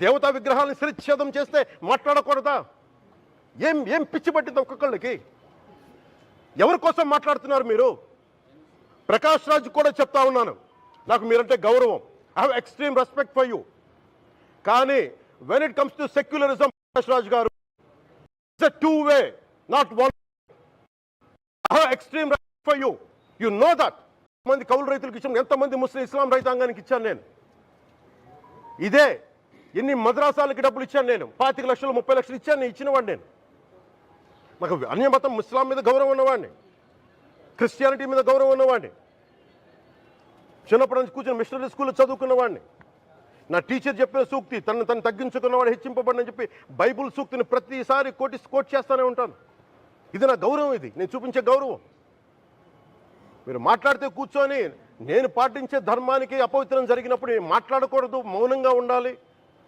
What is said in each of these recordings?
దేవతా విగ్రహాలను శిరచ్ఛేదం చేస్తే మాట్లాడకూడదా? ఏం ఏం పిచ్చి పట్టింది ఒక్కొక్కళ్ళకి? ఎవరి కోసం మాట్లాడుతున్నారు మీరు? ప్రకాష్ రాజ్ కూడా చెప్తా ఉన్నాను. నాకు మీరంటే గౌరవం. I have extreme respect for you కానీ when it comes to secularism Prakash Raj గారు it's two way not one I have extreme respect for you you know that మంది కౌలు రైతులకు ఇచ్చాను ఎంతమంది ముస్లిం ఇస్లాం రైతాంగానికి ఇచ్చాను నేను. ఇదే ఎన్ని మద్రాసాలకి డబ్బులు ఇచ్చాను నేను? పాతిక లక్షలు ముప్పై లక్షలు ఇచ్చాను నేను ఇచ్చినవాడిని నేను. నాకు అన్యమతం ఇస్లాం మీద గౌరవం ఉన్నవాడిని. క్రిస్టియానిటీ మీద గౌరవం ఉన్నవాడిని. చిన్నప్పటి నుంచి కూర్చొని మిషనరీ స్కూల్లో చదువుకున్నవాడిని. నా టీచర్ చెప్పిన సూక్తి తను తను తగ్గించుకున్నవాడు హెచ్చింపబడిని చెప్పి బైబుల్ సూక్తిని ప్రతిసారి కోటి కోట్ చేస్తూనే ఉంటాను. ఇది నా గౌరవం ఇది. నేను చూపించే గౌరవం. మీరు మాట్లాడితే కూర్చొని నేను పాటించే ధర్మానికి అపవిత్రం జరిగినప్పుడు నేను మాట్లాడకూడదు మౌనంగా ఉండాలి.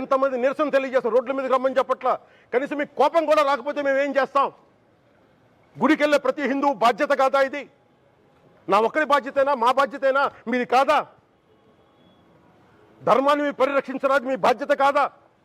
ఎంతమంది నిరసన తెలియజేస్తారు రోడ్ల మీదకి రమ్మని చెప్పట్లా? కనీసం మీకు కోపం కూడా రాకపోతే మేము ఏం చేస్తాం? గుడికి వెళ్ళే ప్రతి హిందువు బాధ్యత కాదా ఇది? నా ఒక్కరి బాధ్యతేనా? మా బాధ్యతేనా? మీది కాదా? ధర్మాన్ని మీరు పరిరక్షించరాదు మీ బాధ్యత కాదా?